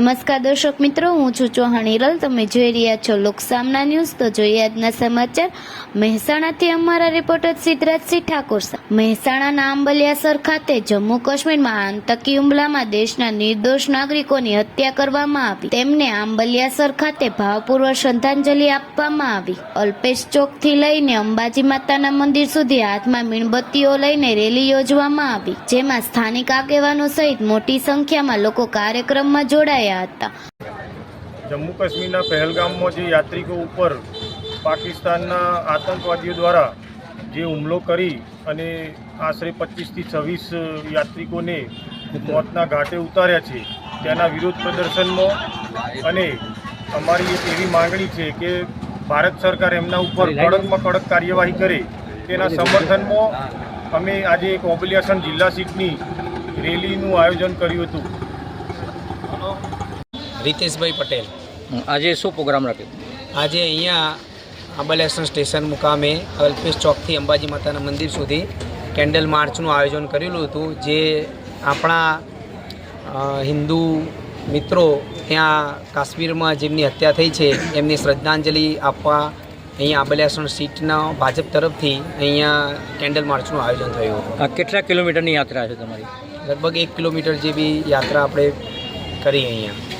નમસ્કાર દર્શક મિત્રો, હું છું ચૌહાણ હિરલ. તમે જોઈ રહ્યા છો લોકસામના ન્યૂઝ. તો જોઈએ આજના સમાચાર. મહેસાણાથી અમારા રિપોર્ટર સિદ્ધરાજસિંહ ઠાકોર મહેસાણાના આંબલિયાસર ખાતે જમ્મુ કાશ્મીરમાં આતંકી હુમલામાં દેશના નિર્દોષ નાગરિકોની હત્યા કરવામાં આવી. તેમને આંબલિયાસર ખાતે ભાવપૂર્વક શ્રદ્ધાંજલિ આપવામાં આવી. અલ્પેશ ચોકથી લઈને અંબાજી માતાના મંદિર સુધી હાથમાં મીણબત્તીઓ લઈને રેલી યોજવામાં આવી, જેમાં સ્થાનિક આગેવાનો સહિત મોટી સંખ્યામાં લોકો કાર્યક્રમમાં જોડાયા. હતા. જમ્મુ કાશ્મીરના પહેલગામમાં જે યાત્રિકો ઉપર પાકિસ્તાનના આતંકવાદીઓ દ્વારા જે હુમલો કરી અને આશરે પચીસથી છવ્વીસ યાત્રિકોને મોતના ઘાટે ઉતાર્યા છે, તેના વિરોધ પ્રદર્શનમાં અને અમારી એક એવી માંગણી છે કે ભારત સરકાર એમના ઉપર કડકમાં કડક કાર્યવાહી કરે, તેના સમર્થનમાં અમે આજે એક ઓબલિયાસન જિલ્લા સીટની રેલીનું આયોજન કર્યું હતું. રીતેશભાઈ પટેલ. આજે શું પ્રોગ્રામ રાખ્યો? આજે અહીંયા આંબલેસન સ્ટેશન મુકામે અલ્પેશ ચોકથી અંબાજી માતાના મંદિર સુધી કેન્ડલ માર્ચનું આયોજન કરેલું હતું જે આપણા હિન્દુ મિત્રો ત્યાં કાશ્મીરમાં જેમની હત્યા થઈ છે એમને શ્રદ્ધાંજલિ આપવા અહીંયા આંબલેસન સીટના ભાજપ તરફથી અહીંયા કેન્ડલ માર્ચનું આયોજન થયું હતું. આ કેટલા કિલોમીટરની યાત્રા છે તમારી? લગભગ એક કિલોમીટર જેવી યાત્રા આપણે કરી અહીંયા.